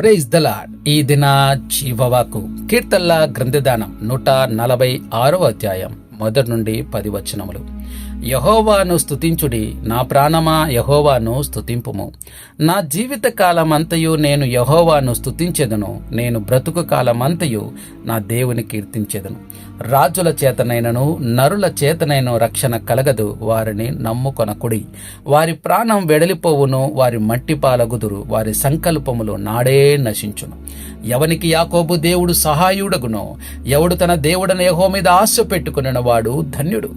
Praise the Lord ఈ దిన జీవవాకు కీర్తల్లా గ్రంథదానం నూట నలభై ఆరో అధ్యాయం మొదటి నుండి పది వచనములు. యహోవాను స్థుతించుడి నా ప్రాణమా యహోవాను స్తుతింపుము. నా జీవిత కాలమంతయు నేను యహోవాను స్థుతించెదను నేను బ్రతుకు కాలమంతయు నా దేవుని కీర్తించెదను. రాజుల చేతనైనను నరుల చేతనైన రక్షణ కలగదు. వారిని నమ్ముకొనకుడి. వారి ప్రాణం వెడలిపోవును వారి మట్టి పాలగుదురు. వారి సంకల్పములు నాడే నశించును. ఎవనికి యాకోబు దేవుడు సహాయుడగునో ఎవడు తన దేవుడన యహో మీద ఆశ పెట్టుకునిన వాడు ధన్యుడు.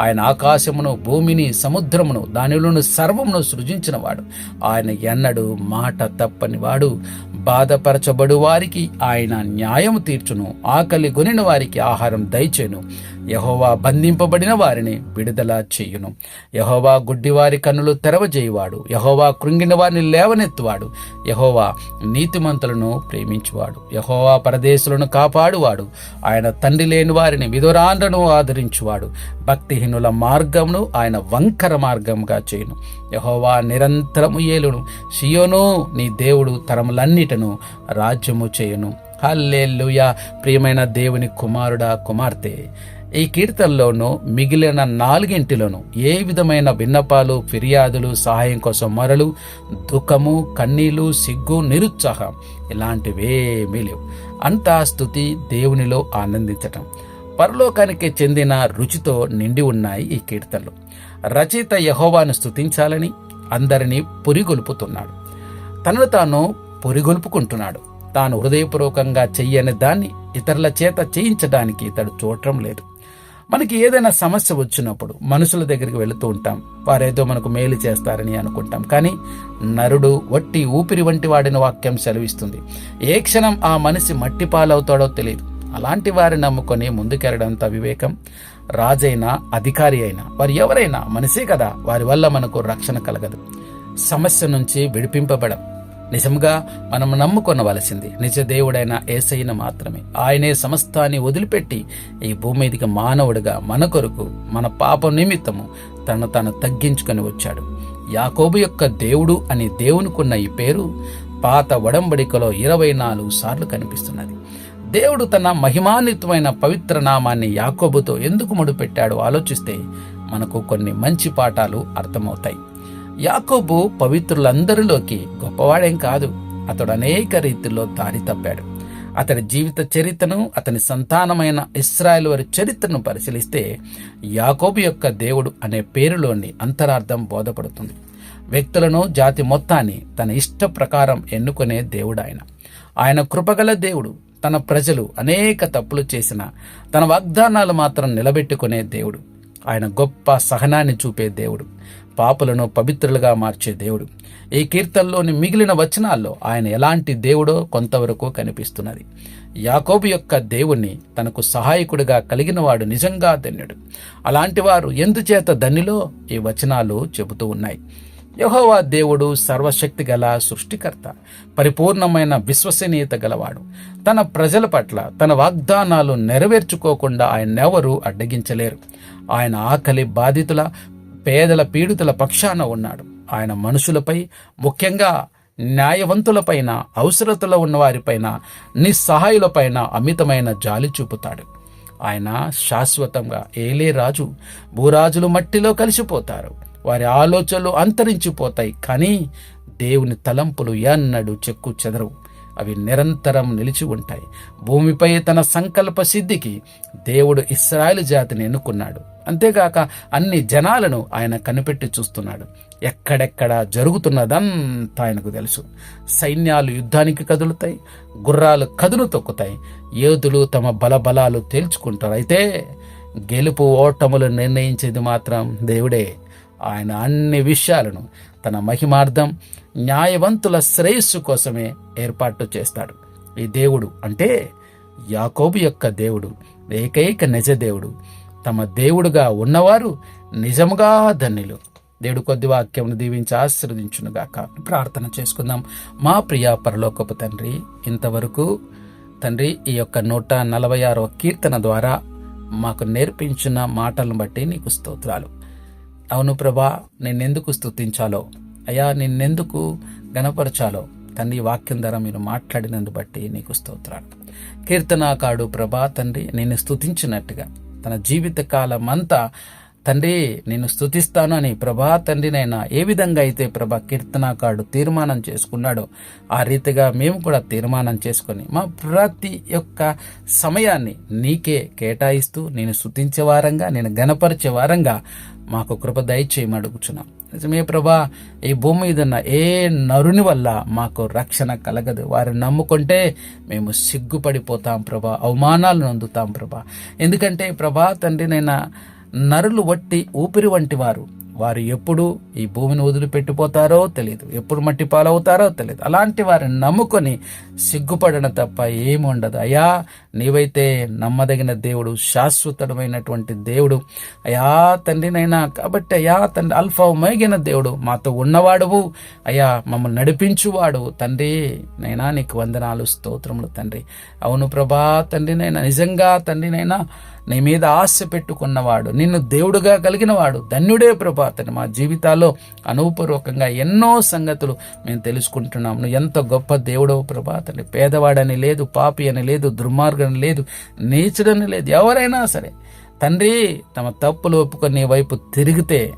ఆయన ఆకాశ ఆకాశమును భూమిని సముద్రమును దానిలోను సర్వమును సృజించినవాడు. ఆయన ఎన్నడు మాట తప్పని వాడు బాధపరచబడు వారికి ఆయన న్యాయం తీర్చును. ఆకలి గొనిన వారికి ఆహారం దయచేను యహోవా బంధింపబడిన వారిని విడుదల చేయును. యహోవా గుడ్డివారి కన్నులు తెరవజేయువాడు. యహోవా కృంగిన వారిని లేవనెత్తువాడు. యహోవా నీతిమంతులను ప్రేమించువాడు. యహోవా పరదేశులను కాపాడువాడు. ఆయన తండ్రి లేని వారిని విధురాండ్రను ఆదరించువాడు. భక్తిహీనుల మార్గమును ఆయన వంకర మార్గంగా చేయును. యహోవా నిరంతరము ఏలును. షియోను నీ దేవుడు తరములన్నిటను రాజ్యము చేయును. హల్లెలూయా. ప్రియమైన దేవుని కుమారుడా కుమార్తె ఈ కీర్తనలోనూ మిగిలిన నాలుగింటిలోనూ ఏ విధమైన విన్నపాలు ఫిర్యాదులు సహాయం కోసం మరలు దుఃఖము కన్నీలు సిగ్గు నిరుత్సాహం ఇలాంటివేమీ లేవు. అంతా స్థుతి దేవునిలో ఆనందించటం. పరలోకానికి చెందిన రుచితో నిండి ఉన్నాయి ఈ కీర్తనలు. రచయిత యహోవాను స్తుతించాలని అందరినీ పురిగొల్పుతున్నాడు. తనను తాను పురిగొల్పుకుంటున్నాడు. తాను హృదయపూర్వకంగా చెయ్యని దాన్ని ఇతరుల చేత చేయించడానికి ఇతడు చూడటం లేదు. మనకి ఏదైనా సమస్య వచ్చినప్పుడు మనుషుల దగ్గరికి వెళుతూ ఉంటాం. వారేదో మనకు మేలు చేస్తారని అనుకుంటాం. కానీ నరుడు వట్టి ఊపిరి వంటి వాడిన వాక్యం సెలవిస్తుంది. ఏ క్షణం ఆ మనిషి మట్టి పాలవుతాడో తెలియదు. అలాంటి వారిని నమ్ముకొని ముందుకెళ్ళడంత వివేకం. రాజైనా అధికారి అయినా వారు ఎవరైనా మనిషే కదా. వారి వల్ల మనకు రక్షణ కలగదు. సమస్య నుంచి విడిపింపబడం. నిజంగా మనం నమ్ముకొనవలసింది నిజ దేవుడైన ఏసైన మాత్రమే. ఆయనే సమస్తాన్ని వదిలిపెట్టి ఈ భూమి మీదకి మానవుడిగా మన కొరకు మన పాప నిమిత్తము తను తాను తగ్గించుకొని వచ్చాడు. యాకోబు యొక్క దేవుడు అని దేవునికున్న ఈ పేరు పాత వడంబడికలో ఇరవై నాలుగు సార్లు కనిపిస్తున్నది. దేవుడు తన మహిమాన్వితమైన పవిత్ర నామాన్ని యాకోబుతో ఎందుకు ముడిపెట్టాడో ఆలోచిస్తే మనకు కొన్ని మంచి పాఠాలు అర్థమవుతాయి. యాకోబు పవిత్రులందరిలోకి గొప్పవాడేం కాదు. అతడు అనేక రీతిలో దారి తప్పాడు. అతని జీవిత చరిత్రను అతని సంతానమైన ఇస్రాయల్ వారి చరిత్రను పరిశీలిస్తే యాకోబు యొక్క దేవుడు అనే పేరులోని అంతరార్థం బోధపడుతుంది. వ్యక్తులను జాతి మొత్తాన్ని తన ఇష్ట ప్రకారం ఎన్నుకునే దేవుడు ఆయన. ఆయన కృపగల దేవుడు తన ప్రజలు అనేక తప్పులు చేసిన తన వాగ్దానాలు మాత్రం నిలబెట్టుకునే దేవుడు. ఆయన గొప్ప సహనాన్ని చూపే దేవుడు. పాపులను పవిత్రులుగా మార్చే దేవుడు. ఈ కీర్తనలోని మిగిలిన వచనాల్లో ఆయన ఎలాంటి దేవుడో కొంతవరకు కనిపిస్తున్నది. యాకోబు యొక్క దేవుణ్ణి తనకు సహాయకుడిగా కలిగినవాడు నిజంగా ధన్యుడు. అలాంటి వారు ఎందుచేత ధన్యులో ఈ వచనాలు చెబుతూ ఉన్నాయి. యహోవా దేవుడు సర్వశక్తి గల సృష్టికర్త పరిపూర్ణమైన విశ్వసనీయత గలవాడు. తన ప్రజల పట్ల తన వాగ్దానాలు నెరవేర్చుకోకుండా ఆయన్నెవరూ అడ్డగించలేరు. ఆయన ఆకలి బాధితుల పేదల పీడితుల పక్షాన ఉన్నాడు. ఆయన మనుషులపై ముఖ్యంగా న్యాయవంతులపైన అవసరతలో ఉన్నవారిపైన నిస్సహాయులపైన అమితమైన జాలి చూపుతాడు. ఆయన శాశ్వతంగా ఏలే రాజు భూరాజులు మట్టిలో కలిసిపోతారు. వారి ఆలోచనలు అంతరించిపోతాయి కానీ దేవుని తలంపులు ఎన్నడూ చెక్కు చెదరవు. అవి నిరంతరం నిలిచి ఉంటాయి. భూమిపై తన సంకల్ప సిద్ధికి దేవుడు ఇస్రాయేల్ జాతిని ఎన్నుకున్నాడు. అంతేగాక అన్ని జనాలను ఆయన కనిపెట్టి చూస్తున్నాడు. ఎక్కడెక్కడ జరుగుతున్నదంతా ఆయనకు తెలుసు. సైన్యాలు యుద్ధానికి కదులుతాయి గుర్రాలు కదులు తొక్కుతాయి యోధులు తమ బలబలాలు తేల్చుకుంటారు. అయితే గెలుపు ఓటములు నిర్ణయించేది మాత్రం దేవుడే. ఆయన అన్ని విషయాలను తన మహిమార్థం న్యాయవంతుల శ్రేయస్సు కోసమే ఏర్పాటు చేస్తాడు. ఈ దేవుడు అంటే యాకోబు యొక్క దేవుడు ఏకైక నిజ దేవుడు. తమ దేవుడుగా ఉన్నవారు నిజముగా ధన్యులు. దేవుడు కొద్ది వాక్యమును దీవించి ఆశీర్వదించునుగాక. ప్రార్థన చేసుకుందాం. మా ప్రియ పరలోకపు తండ్రి ఇంతవరకు తండ్రి ఈ యొక్క నూట నలభై ఆరవ కీర్తన ద్వారా మాకు నేర్పించిన మాటలను బట్టి నీకు స్తోత్రాలు. అవును ప్రభా నిన్నెందుకు స్తుతించాలో? అయ్యా నిన్నెందుకు గణపరచాలో తండ్రి వాక్యం ద్వారా మీరు మాట్లాడినందు బట్టి నీకు స్తోత్రాలు. కీర్తనాకాడు ప్రభా తండ్రి నేను స్తుతించినట్టుగా తన జీవిత కాలం అంతా తండ్రి నేను స్థుతిస్తాను అని ప్రభా తండ్రినైనా ఏ విధంగా అయితే ప్రభా కీర్తనాకాడు తీర్మానం చేసుకున్నాడో ఆ రీతిగా మేము కూడా తీర్మానం చేసుకొని మా ప్రతి యొక్క సమయాన్ని నీకే కేటాయిస్తూ నేను స్తుతించే వారంగా నేను గణపరిచే వారంగా మాకు కృప దయచేయమని అడుగుచున్నాం. నిజమే ప్రభా ఈ భూమి మీద ఉన్న ఏ నరుని వల్ల మాకు రక్షణ కలగదు. వారిని నమ్ముకుంటే మేము సిగ్గుపడిపోతాం ప్రభా అవమానాలను అందుతాం ప్రభా. ఎందుకంటే ప్రభా తండ్రినైనా నరులు వట్టి ఊపిరి వంటి వారు. వారు ఎప్పుడు ఈ భూమిని వదిలిపెట్టిపోతారో తెలియదు. ఎప్పుడు మట్టి పాలవుతారో తెలియదు. అలాంటి వారిని నమ్ముకొని సిగ్గుపడడం తప్ప ఏమి ఉండదు. అయ్యా నీవైతే నమ్మదగిన దేవుడు శాశ్వతమైనటువంటి దేవుడు. అయ్యా తండ్రినైనా కాబట్టి అయ్యా తండ్రి అల్ఫా దేవుడు. మాతో ఉన్నవాడువు. అయ్యా మమ్మల్ని నడిపించువాడు. తండ్రి నైనా నీకు వందనాలు స్తోత్రములు తండ్రి. అవును ప్రభా తండ్రినైనా నిజంగా తండ్రినైనా నీ మీద ఆశ పెట్టుకున్నవాడు నిన్ను దేవుడుగా కలిగినవాడు ధన్యుడే ప్రభాతని మా జీవితాల్లో అనుపూర్వకంగా ఎన్నో సంగతులు మేము తెలుసుకుంటున్నాం. నువ్వు ఎంత గొప్ప దేవుడవు ప్రభాతని పేదవాడని లేదు పాపి అని లేదు దుర్మార్గని లేదు నీచుడని లేదు ఎవరైనా సరే. తండ్రి తమ తప్పులు ఒప్పుకొని వైపు తిరిగితే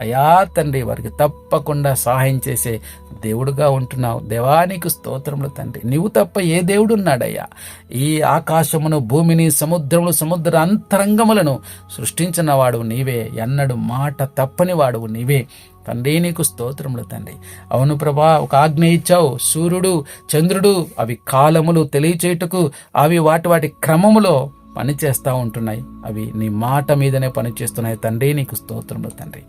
అయా తండ్రి వారికి తప్పకుండా సహాయం చేసే దేవుడుగా ఉంటున్నావు. దేవానికి స్తోత్రములు తండ్రి. నీవు తప్ప ఏ దేవుడు ఉన్నాడయ్యా? ఈ ఆకాశమును భూమిని సముద్రములు సముద్ర అంతరంగములను సృష్టించిన వాడు నీవే. ఎన్నడు మాట తప్పని వాడు నీవే. తండ్రి నీకు స్తోత్రములు తండ్రి. అవును ప్రభా ఒక ఆజ్ఞ ఇచ్చావు. సూర్యుడు చంద్రుడు అవి కాలములు తెలియచేయుటకు అవి వాటి వాటి క్రమములో పనిచేస్తూ ఉంటున్నాయి. అవి నీ మాట మీదనే పనిచేస్తున్నాయి. తండ్రి నీకు స్తోత్రములు తండ్రి.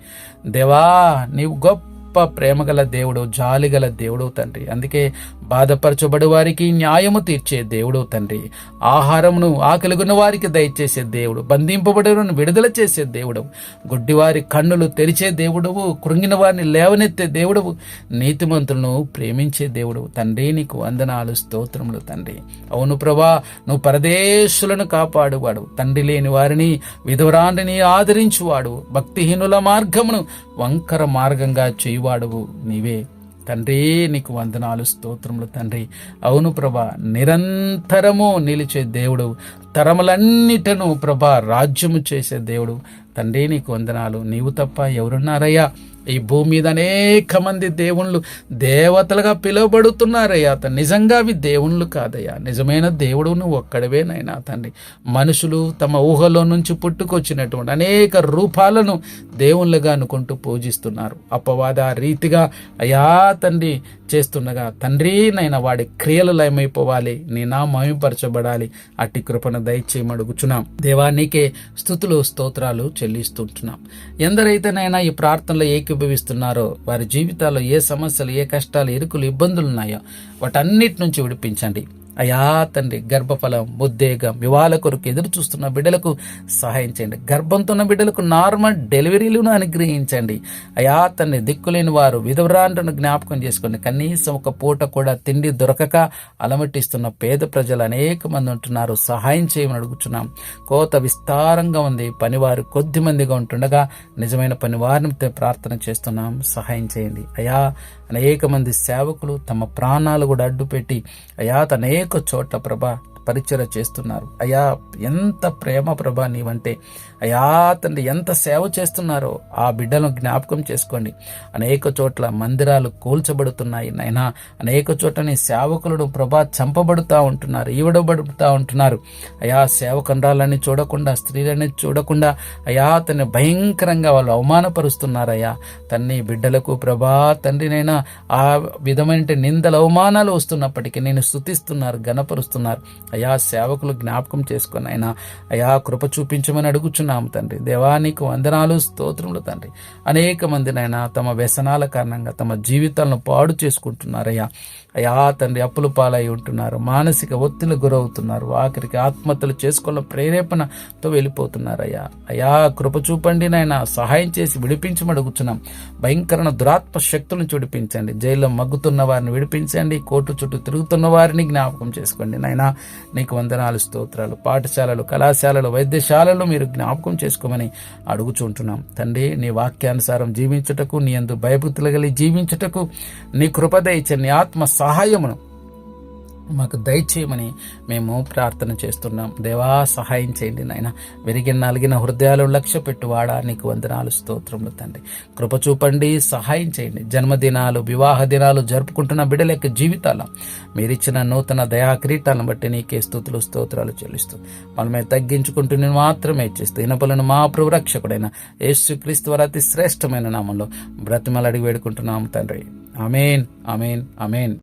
దేవా నీవు గొప్ప ప్రేమగల దేవుడు జాలిగల దేవుడు తండ్రి. అందుకే బాధపరచబడి వారికి న్యాయము తీర్చే దేవుడు తండ్రి. ఆహారమును ఆకలిగున్న వారికి దయచేసే దేవుడు. బంధింపబడిన విడుదల చేసే దేవుడు గుడ్డివారి కన్నులు తెరిచే దేవుడవు. కృంగిన వారిని లేవనెత్తే దేవుడవు. నీతిమంతులను ప్రేమించే దేవుడు తండ్రి నీకు వందనాలు స్తోత్రములు తండ్రి. అవును ప్రభా నువ్వు పరదేశులను కాపాడువాడు తండ్రి లేని వారిని విధవరాన్ని ఆదరించువాడు. భక్తిహీనుల మార్గమును వంకర మార్గంగా చేయువాడువు నీవే. తండ్రి నీకు వందనాలు స్తోత్రములు తండ్రి. అవును ప్రభా నిరంతరము నిలిచే దేవుడు తరములన్నిటను ప్రభా రాజ్యము చేసే దేవుడు. తండ్రి నీకు వందనాలు నీవు తప్ప ఎవరున్నారయ్యా? ఈ భూమి మీద అనేక మంది దేవుళ్ళు దేవతలుగా పిలువబడుతున్నారయ్యా. అతను నిజంగా అవి దేవుళ్ళు కాదయ్యా. నిజమైన దేవుడు నువ్వు ఒక్కడవేనైనా తండ్రి. మనుషులు తమ ఊహలో నుంచి పుట్టుకొచ్చినటువంటి అనేక రూపాలను దేవుళ్ళుగా అనుకుంటూ పూజిస్తున్నారు. అపవాద రీతిగా అయా తండ్రి చేస్తుండగా తండ్రి నైనా వాడి క్రియలు లయమైపోవాలి నీ నా మహిమపరచబడాలి అట్టి కృపను దయచేయమడుగుచున్నాం. దేవా నీకే స్థుతులు స్తోత్రాలు చెల్లిస్తుంటున్నాం. ఎందరైతేనైనా ఈ ప్రార్థనలో ఏకీభవిస్తున్నారో వారి జీవితాల్లో ఏ సమస్యలు ఏ కష్టాలు ఇరుకులు ఇబ్బందులు ఉన్నాయో వాటన్నిటి నుంచి విడిపించండి. అయా తండ్రి గర్భఫలం ఉద్వేగం వివాహాల కొరకు ఎదురు చూస్తున్న బిడ్డలకు సహాయం చేయండి. గర్భంతో ఉన్న బిడ్డలకు నార్మల్ డెలివరీలను అనుగ్రహించండి. అయా తండ్రి దిక్కులేని వారు విధవరాండ్రను జ్ఞాపకం చేసుకోండి. కనీసం ఒక పూట కూడా తిండి దొరకక అలమటిస్తున్న పేద ప్రజలు అనేక మంది ఉంటున్నారు. సహాయం చేయమని అడుగుతున్నాం కోత విస్తారంగా ఉంది. పనివారు కొద్ది మందిగా ఉంటుండగా నిజమైన పనివారిని ప్రార్థన చేస్తున్నాం. సహాయం చేయండి. అయా అనేక మంది సేవకులు తమ ప్రాణాలు కూడా అడ్డుపెట్టి అయా అనేక చోట్ల ప్రభా పరిచయ చేస్తున్నారు. అయా ఎంత ప్రేమ ప్రభా నీవంటే అయా తండ్రి ఎంత సేవ చేస్తున్నారో ఆ బిడ్డలను జ్ఞాపకం చేసుకోండి. అనేక చోట్ల మందిరాలు కూల్చబడుతున్నాయి నైనా అనేక చోట్ల నీ సేవకులను ప్రభా చంపబడుతూ ఉంటున్నారు ఈవడబడుతూ ఉంటున్నారు. అయా సేవకండ్రాలని చూడకుండా స్త్రీలని చూడకుండా అయా తన్ని భయంకరంగా వాళ్ళు అవమానపరుస్తున్నారయ్యా. తన్ని బిడ్డలకు ప్రభా తండ్రినైనా ఆ విధమైన నిందల అవమానాలు వస్తున్నప్పటికీ నేను స్థుతిస్తున్నారు గణపరుస్తున్నారు అయా సేవకులు జ్ఞాపకం చేసుకొని ఆయన అయా కృప చూపించమని అడుగుచున్నాము తండ్రి. దేవానికి వందనాలు స్తోత్రములు తండ్రి. అనేక మందినైనా తమ వ్యసనాల కారణంగా తమ జీవితాలను పాడు చేసుకుంటున్నారయ్యా. అయ్యా తండ్రి అప్పులు పాలై ఉంటున్నారు. మానసిక ఒత్తిడి గురవుతున్నారు. ఆఖరికి ఆత్మహత్యలు చేసుకున్న ప్రేరేపణతో వెళ్ళిపోతున్నారు అయ్యా అయ్యా కృప చూపండి నాయన. సహాయం చేసి విడిపించమడుగుచున్నాం భయంకరణ దురాత్మ శక్తులను విడిపించండి జైల్లో మగ్గుతున్న వారిని విడిపించండి. కోర్టు చుట్టూ తిరుగుతున్న వారిని జ్ఞాపకం చేసుకోండి. నాయన నీకు వందనాలు స్తోత్రాలు. పాఠశాలలు కళాశాలలు వైద్యశాలలు మీరు జ్ఞాపకం చేసుకోమని అడుగుచుంటున్నాం తండ్రి నీ వాక్యానుసారం జీవించుటకు నీ అందు భయభక్తులు కలిగి జీవించుటకు నీ కృపదయిచ్చే నీ ఆత్మ సహాయమును మాకు దయచేయమని మేము ప్రార్థన చేస్తున్నాం. దేవా సహాయం చేయండి నాయన. విరిగిన నలిగిన హృదయాలు లక్ష్య పెట్టువాడా. నీకు వందనాలు స్తోత్రములు తండ్రి. కృప చూపండి సహాయం చేయండి. జన్మదినాలు వివాహ దినాలు జరుపుకుంటున్న బిడ్డల యొక్క జీవితాల మీరిచ్చిన నూతన దయా కిరీటాలను బట్టి నీకే స్థుతులు స్తోత్రాలు చెల్లిస్తూ మనమే తగ్గించుకుంటూ నేను మాత్రమే చేస్తూ ఇనపలను మా ప్రభు రక్షకుడైన యేసు క్రీస్తు వారి అతి శ్రేష్టమైన నామంలో బ్రతిమలు అడిగి వేడుకుంటున్నాము తండ్రి. Amén, amén, amén.